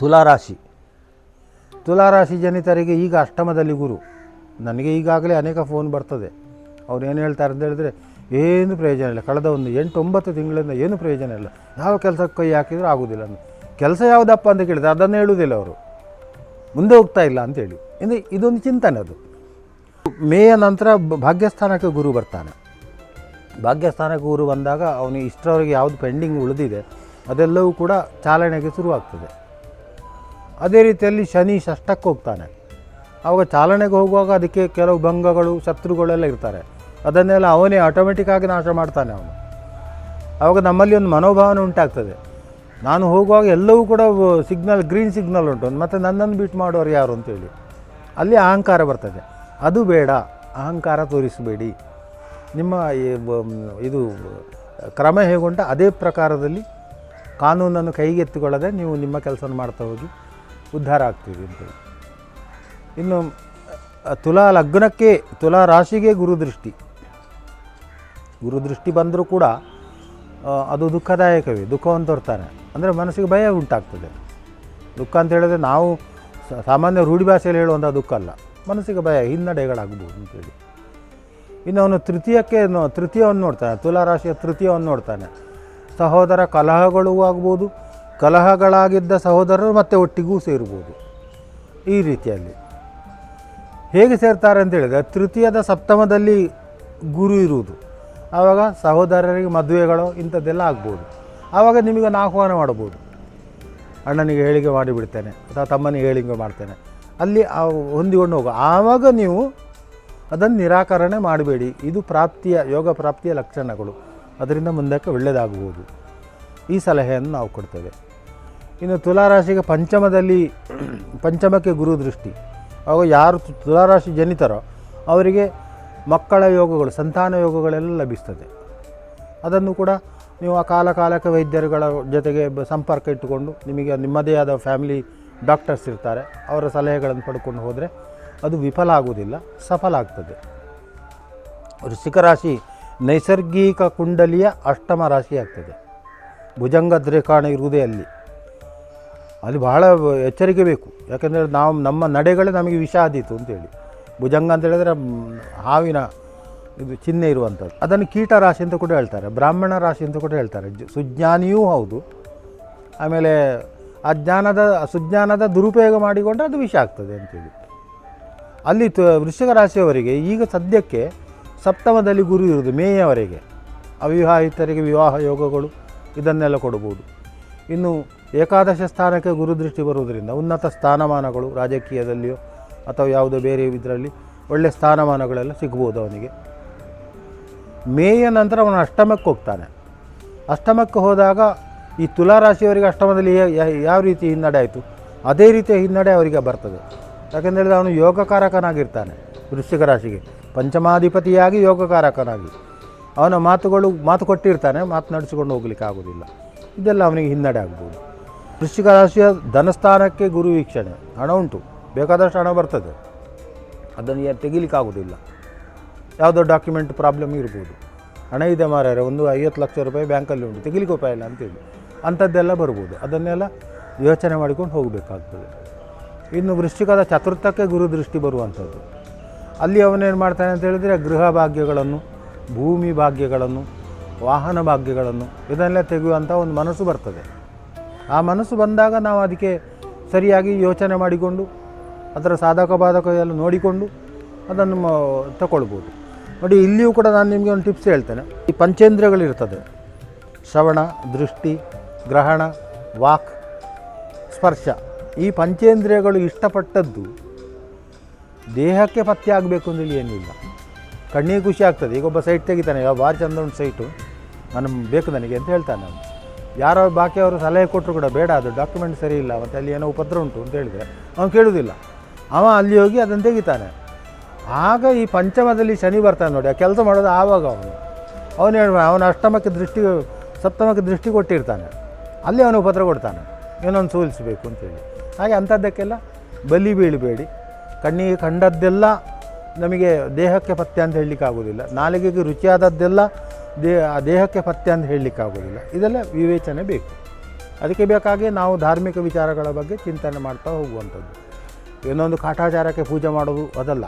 ತುಲಾರಾಶಿ. ತುಲಾರಾಶಿ ಜನಿತರಿಗೆ ಈಗ ಅಷ್ಟಮದಲ್ಲಿ ಗುರು. ನನಗೆ ಈಗಾಗಲೇ ಅನೇಕ ಫೋನ್ ಬರ್ತದೆ. ಅವ್ರು ಏನು ಹೇಳ್ತಾರೆ ಅಂತ ಹೇಳಿದ್ರೆ, ಏನು ಪ್ರಯೋಜನ ಇಲ್ಲ. ಕಳೆದ ಒಂದು ಎಂಟು ಒಂಬತ್ತು ತಿಂಗಳಿಂದ ಏನು ಪ್ರಯೋಜನ ಇಲ್ಲ. ಯಾವ ಕೆಲಸಕ್ಕೆ ಕೈ ಹಾಕಿದರೂ ಆಗೋದಿಲ್ಲ ಕೆಲಸ ಯಾವುದಪ್ಪ ಅಂತ ಕೇಳಿದ್ರೆ ಅದನ್ನು ಹೇಳುವುದಿಲ್ಲ ಅವರು. ಮುಂದೆ ಹೋಗ್ತಾ ಇಲ್ಲ ಅಂತೇಳಿ ಅಂದರೆ ಇದೊಂದು ಚಿಂತನೆ ಅದು. ಮೇಯ ನಂತರ ಭಾಗ್ಯಸ್ಥಾನಕ್ಕೆ ಗುರು ಬರ್ತಾನೆ. ಭಾಗ್ಯಸ್ಥಾನಕ್ಕೆ ಗುರು ಬಂದಾಗ ಅವನಿಗೆ ಇಷ್ಟರವರೆಗೆ ಯಾವುದು ಪೆಂಡಿಂಗ್ ಉಳಿದಿದೆ, ಅದೆಲ್ಲವೂ ಕೂಡ ಚಾಲನೆಗೆ ಶುರುವಾಗ್ತದೆ. ಅದೇ ರೀತಿಯಲ್ಲಿ ಶನಿ ಷಷ್ಟಕ್ಕೆ ಹೋಗ್ತಾನೆ ಆವಾಗ ಚಾಲನೆಗೆ ಹೋಗುವಾಗ ಅದಕ್ಕೆ ಕೆಲವು ಭಂಗಗಳು, ಶತ್ರುಗಳೆಲ್ಲ ಇರ್ತಾರೆ. ಅದನ್ನೆಲ್ಲ ಅವನೇ ಆಟೋಮೆಟಿಕ್ಕಾಗಿ ನಾಶ ಮಾಡ್ತಾನೆ ಅವನು. ಆವಾಗ ನಮ್ಮಲ್ಲಿ ಒಂದು ಮನೋಭಾವನೆ ಉಂಟಾಗ್ತದೆ. ನಾನು ಹೋಗುವಾಗ ಎಲ್ಲವೂ ಕೂಡ ಸಿಗ್ನಲ್ ಗ್ರೀನ್ ಸಿಗ್ನಲ್ ಉಂಟು. ಮತ್ತು ನನ್ನನ್ನು ಬಿಟ್ಟು ಮಾಡೋರು ಯಾರು ಅಂತೇಳಿ. ಅಲ್ಲಿ ಅಹಂಕಾರ ಬರ್ತದೆ. ಅದು ಬೇಡ, ಅಹಂಕಾರ ತೋರಿಸಬೇಡಿ. ನಿಮ್ಮ ಇದು ಕ್ರಮ ಹೇಗುಂಟ ಅದೇ ಪ್ರಕಾರದಲ್ಲಿ ಕಾನೂನನ್ನು ಕೈಗೆತ್ತಿಕೊಳ್ಳದೆ ನೀವು ನಿಮ್ಮ ಕೆಲಸವನ್ನು ಮಾಡ್ತಾ ಹೋಗಿ ಉದ್ಧಾರ ಆಗ್ತೀವಿ ಅಂತೇಳಿ ಇನ್ನು ತುಲಾ ಲಗ್ನಕ್ಕೆ, ತುಲಾ ರಾಶಿಗೆ ಗುರುದೃಷ್ಟಿ. ಗುರುದೃಷ್ಟಿ ಬಂದರೂ ಕೂಡ ಅದು ದುಃಖದಾಯಕವೇ, ದುಃಖವನ್ನು ತೋರ್ತಾನೆ. ಅಂದರೆ ಮನಸ್ಸಿಗೆ ಭಯ ಉಂಟಾಗ್ತದೆ. ದುಃಖ ಅಂತ ಹೇಳಿದ್ರೆ ನಾವು ಸಾಮಾನ್ಯ ರೂಢಿ ಭಾಷೆಯಲ್ಲಿ ಹೇಳುವಂಥ ದುಃಖ ಅಲ್ಲ. ಮನಸ್ಸಿಗೆ ಭಯ, ಹಿನ್ನಡೆಗಳಾಗ್ಬೋದು ಅಂತೇಳಿ ಇನ್ನು ಅವನು ತೃತೀಯಕ್ಕೆ ತೃತೀಯವನ್ನು ನೋಡ್ತಾನೆ ತುಲಾರಾಶಿಯ ತೃತೀಯವನ್ನು ನೋಡ್ತಾನೆ. ಸಹೋದರ ಕಲಹಗಳು ಆಗ್ಬೋದು ಕಲಹಗಳಾಗಿದ್ದ ಸಹೋದರರು ಮತ್ತೆ ಒಟ್ಟಿಗೂ ಸೇರ್ಬೋದು ಈ ರೀತಿಯಲ್ಲಿ. ಹೇಗೆ ಸೇರ್ತಾರೆ ಅಂತ ಹೇಳಿದ್ರೆ, ತೃತೀಯದ ಸಪ್ತಮದಲ್ಲಿ ಗುರು ಇರುವುದು. ಆವಾಗ ಸಹೋದರರಿಗೆ ಮದುವೆಗಳು ಇಂಥದ್ದೆಲ್ಲ ಆಗ್ಬೋದು. ಆವಾಗ ನಿಮಗೆ ಆಹ್ವಾನ ಮಾಡ್ಬೋದು. ಅಣ್ಣನಿಗೆ ಹೇಳಿಕೆ ಮಾಡಿಬಿಡ್ತೇನೆ, ಅಥವಾ ತಮ್ಮನಿಗೆ ಹೇಳಿಕೆ ಮಾಡ್ತೇನೆ. ಅಲ್ಲಿ ಹೊಂದಿಕೊಂಡು ಹೋಗು. ಆವಾಗ ನೀವು ಅದನ್ನು ನಿರಾಕರಣೆ ಮಾಡಬೇಡಿ. ಇದು ಪ್ರಾಪ್ತಿಯ, ಯೋಗ ಪ್ರಾಪ್ತಿಯ ಲಕ್ಷಣಗಳು. ಅದರಿಂದ ಮುಂದಕ್ಕೆ ಒಳ್ಳೆಯದಾಗಬಹುದು. ಈ ಸಲಹೆಯನ್ನು ನಾವು ಕೊಡ್ತೇವೆ. ಇನ್ನು ತುಲಾರಾಶಿಗೆ ಪಂಚಮದಲ್ಲಿ ಪಂಚಮಕ್ಕೆ ಗುರು ದೃಷ್ಟಿ. ಅವಾಗ ಯಾರು ತುಲಾರಾಶಿ ಜನಿತರೋ ಅವರಿಗೆ ಮಕ್ಕಳ ಯೋಗಗಳು, ಸಂತಾನ ಯೋಗಗಳೆಲ್ಲ ಲಭಿಸ್ತದೆ. ಅದನ್ನು ಕೂಡ ನೀವು ಆ ಕಾಲ ಕಾಲಕ್ಕೆ ವೈದ್ಯರುಗಳ ಜೊತೆಗೆ ಸಂಪರ್ಕ ಇಟ್ಟುಕೊಂಡು ನಿಮಗೆ ನಿಮ್ಮದೇ ಆದ ಫ್ಯಾಮಿಲಿ ಡಾಕ್ಟರ್ಸ್ ಇರ್ತಾರೆ, ಅವರ ಸಲಹೆಗಳನ್ನು ಪಡ್ಕೊಂಡು ಹೋದರೆ ಅದು ವಿಫಲ ಆಗುವುದಿಲ್ಲ, ಸಫಲ ಆಗ್ತದೆ. ವೃಶ್ಚಿಕ ರಾಶಿ ನೈಸರ್ಗಿಕ ಕುಂಡಲಿಯ ಅಷ್ಟಮ ರಾಶಿ ಆಗ್ತದೆ ಭುಜಂಗ ದ್ರೇಕಾಣ ಇರುವುದೇ ಅಲ್ಲಿ. ಅಲ್ಲಿ ಬಹಳ ಎಚ್ಚರಿಕೆ ಬೇಕು. ಯಾಕೆಂದರೆ ನಾವು ನಮ್ಮ ನಡೆಗಳೇ ನಮಗೆ ವಿಷ ಆದೀತು ಅಂತೇಳಿ. ಭುಜಂಗ ಅಂತ ಹೇಳಿದ್ರೆ ಹಾವಿನ ಇದು ಚಿಹ್ನೆ ಇರುವಂಥದ್ದು. ಅದನ್ನು ಕೀಟ ರಾಶಿ ಅಂತ ಕೂಡ ಹೇಳ್ತಾರೆ. ಬ್ರಾಹ್ಮಣ ರಾಶಿ ಅಂತ ಕೂಡ ಹೇಳ್ತಾರೆ. ಸುಜ್ಞಾನಿಯೂ ಹೌದು. ಆಮೇಲೆ ಅಜ್ಞಾನದ ಸುಜ್ಞಾನದ ದುರುಪಯೋಗ ಮಾಡಿಕೊಂಡ್ರೆ ಅದು ವಿಷ ಆಗ್ತದೆ ಅಂತೇಳಿ. ಅಲ್ಲಿ ವೃಶ್ಚಿಕ ರಾಶಿಯವರಿಗೆ ಈಗ ಸದ್ಯಕ್ಕೆ ಸಪ್ತಮದಲ್ಲಿ ಗುರು ಇರುವುದು ಮೇಯವರೆಗೆ. ಅವಿವಾಹಿತರಿಗೆ ವಿವಾಹ ಯೋಗಗಳು. ಇದನ್ನೆಲ್ಲ ಕೊಡಬಹುದು. ಇನ್ನು ಏಕಾದಶ ಸ್ಥಾನಕ್ಕೆ ಗುರುದೃಷ್ಟಿ ಬರುವುದರಿಂದ ಉನ್ನತ ಸ್ಥಾನಮಾನಗಳು ರಾಜಕೀಯದಲ್ಲಿಯೋ ಅಥವಾ ಯಾವುದೋ ಬೇರೆ ಇದರಲ್ಲಿ ಒಳ್ಳೆಯ ಸ್ಥಾನಮಾನಗಳೆಲ್ಲ ಸಿಗ್ಬೋದು ಅವನಿಗೆ. ಮೇಯ ನಂತರ ಅವನು ಅಷ್ಟಮಕ್ಕೆ ಹೋಗ್ತಾನೆ. ಅಷ್ಟಮಕ್ಕೆ ಹೋದಾಗ ಈ ತುಲಾರಾಶಿಯವರಿಗೆ ಅಷ್ಟಮದಲ್ಲಿ ಯಾವ ರೀತಿ ಹಿನ್ನಡೆ ಆಯಿತು? ಅದೇ ರೀತಿಯ ಹಿನ್ನಡೆ ಅವರಿಗೆ ಬರ್ತದೆ. ಯಾಕೆಂದೇಳಿದ್ರೆ ಅವನು ಯೋಗಕಾರಕನಾಗಿರ್ತಾನೆ. ವೃಶ್ಚಿಕ ರಾಶಿಗೆ. ಪಂಚಮಾಧಿಪತಿಯಾಗಿ ಯೋಗಕಾರಕನಾಗಿ. ಅವನ ಮಾತುಗಳು, ಮಾತು ಕೊಟ್ಟಿರ್ತಾನೆ, ಮಾತು ನಡೆಸಿಕೊಂಡು ಹೋಗ್ಲಿಕ್ಕೆ ಆಗೋದಿಲ್ಲ. ಇದೆಲ್ಲ ಅವನಿಗೆ ಹಿನ್ನಡೆ ಆಗ್ಬೋದು. ವೃಶ್ಚಿಕ ರಾಶಿಯ ಧನಸ್ಥಾನಕ್ಕೆ ಗುರು ವೀಕ್ಷಣೆ. ಹಣ ಉಂಟು. ಬೇಕಾದಷ್ಟು ಹಣ ಬರ್ತದೆ. ಅದನ್ನು ತೆಗಿಲಿಕ್ಕಾಗೋದಿಲ್ಲ ಯಾವುದೋ ಡಾಕ್ಯುಮೆಂಟ್ ಪ್ರಾಬ್ಲಮ್ ಇರ್ಬೋದು. ಹಣ ಇದೆ ಮಾರಾರೆ, ಒಂದು ಐವತ್ತು ಲಕ್ಷ ರೂಪಾಯಿ ಬ್ಯಾಂಕಲ್ಲಿ ಉಂಟು. ತೆಗಿಲಿಕ್ಕೆ ಉಪಾಯ ಇಲ್ಲ ಅಂತೇಳಿ ಅಂಥದ್ದೆಲ್ಲ ಬರ್ಬೋದು. ಅದನ್ನೆಲ್ಲ ಯೋಚನೆ ಮಾಡಿಕೊಂಡು ಹೋಗಬೇಕಾಗ್ತದೆ. ಇನ್ನು ವೃಶ್ಚಿಕದ ಚತುರ್ಥಕ್ಕೆ ಗುರು ದೃಷ್ಟಿ ಬರುವಂಥದ್ದು. ಅಲ್ಲಿ ಅವನೇನು ಮಾಡ್ತಾನೆ ಅಂತ ಹೇಳಿದರೆ ಗೃಹ ಭಾಗ್ಯಗಳನ್ನು ಭೂಮಿ ಭಾಗ್ಯಗಳನ್ನು, ವಾಹನ ಭಾಗ್ಯಗಳನ್ನು, ಇದನ್ನೆಲ್ಲ ತೆಗೆಯುವಂಥ ಒಂದು ಮನಸ್ಸು ಬರ್ತದೆ. ಆ ಮನಸ್ಸು ಬಂದಾಗ ನಾವು ಅದಕ್ಕೆ ಸರಿಯಾಗಿ ಯೋಚನೆ ಮಾಡಿಕೊಂಡು, ಅದರ ಸಾಧಕ ಬಾಧಕ ಎಲ್ಲ ನೋಡಿಕೊಂಡು ಅದನ್ನು ತಗೊಳ್ಬೋದು. ನೋಡಿ, ಇಲ್ಲಿಯೂ ಕೂಡ ನಾನು ನಿಮಗೆ ಒಂದು ಟಿಪ್ಸ್ ಹೇಳ್ತೇನೆ. ಈ ಪಂಚೇಂದ್ರಿಯಗಳಿರ್ತದೆ. ಶ್ರವಣ, ದೃಷ್ಟಿ, ಗ್ರಹಣ, ವಾಕ್, ಸ್ಪರ್ಶ. ಈ ಪಂಚೇಂದ್ರಿಯಗಳು ಇಷ್ಟಪಟ್ಟದ್ದು ದೇಹಕ್ಕೆ ಪತ್ತೆ ಆಗಬೇಕು ಅಂತೇಳಿ ಏನಿಲ್ಲ. ಕಣ್ಣಿಗೆ ಖುಷಿ ಆಗ್ತದೆ. ಈಗ ಒಬ್ಬ ಸೈಟ್ ತೆಗಿತಾನೆ, ಯಾವ ಭಾರಿ ಚಂದ ಒಂದು ಸೈಟು. ನಾನು ಬೇಕು ನನಗೆ ಅಂತ ಹೇಳ್ತಾನೆ ಅವನು. ಯಾರೋ ಬಾಕಿಯವರು ಸಲಹೆ ಕೊಟ್ಟರು ಕೂಡ ಬೇಡ, ಅದು ಡಾಕ್ಯುಮೆಂಟ್ ಸರಿ ಇಲ್ಲ, ಮತ್ತು ಅಲ್ಲಿ ಏನೋ ಉಪದ್ರ ಉಂಟು ಅಂತ ಹೇಳಿದರೆ ಅವನು ಕೇಳುವುದಿಲ್ಲ ಅವ ಅಲ್ಲಿ ಹೋಗಿ ಅದನ್ನು ತೆಗಿತಾನೆ. ಆಗ ಈ ಪಂಚಮದಲ್ಲಿ ಶನಿ ಬರ್ತಾನೆ ನೋಡಿ, ಆ ಕೆಲಸ ಮಾಡೋದು ಆವಾಗ ಅವನು. ಅವನು ಹೇಳ ಅವನ ಅಷ್ಟಮಕ್ಕೆ ದೃಷ್ಟಿ, ಸಪ್ತಮಕ್ಕೆ ದೃಷ್ಟಿ ಕೊಟ್ಟಿರ್ತಾನೆ. ಅಲ್ಲಿ ಅವನು ಉಪದ್ರ ಕೊಡ್ತಾನೆ. ಏನೊಂದು ಸೋಲಿಸಬೇಕು ಅಂತೇಳಿ ಹಾಗೆ ಅಂಥದ್ದಕ್ಕೆಲ್ಲ ಬಲಿ ಬೀಳಬೇಡಿ. ಕಣ್ಣಿಗೆ ಕಂಡದ್ದೆಲ್ಲ ನಮಗೆ ದೇಹಕ್ಕೆ ಪಥ್ಯ ಅಂತ ಹೇಳಲಿಕ್ಕೆ ಆಗೋದಿಲ್ಲ ನಾಲಿಗೆಗೆ ರುಚಿಯಾದದ್ದೆಲ್ಲ ದೇ ದೇಹಕ್ಕೆ ಪಥ್ಯ ಅಂತ ಹೇಳಲಿಕ್ಕೆ ಆಗೋದಿಲ್ಲ ಇದೆಲ್ಲ ವಿವೇಚನೆ ಬೇಕು. ಅದಕ್ಕೆ ಬೇಕಾಗಿ ನಾವು ಧಾರ್ಮಿಕ ವಿಚಾರಗಳ ಬಗ್ಗೆ ಚಿಂತನೆ ಮಾಡ್ತಾ ಹೋಗುವಂಥದ್ದು. ಇನ್ನೊಂದು ಕಾಟಾಚಾರಕ್ಕೆ ಪೂಜೆ ಮಾಡೋದು ಅದಲ್ಲ.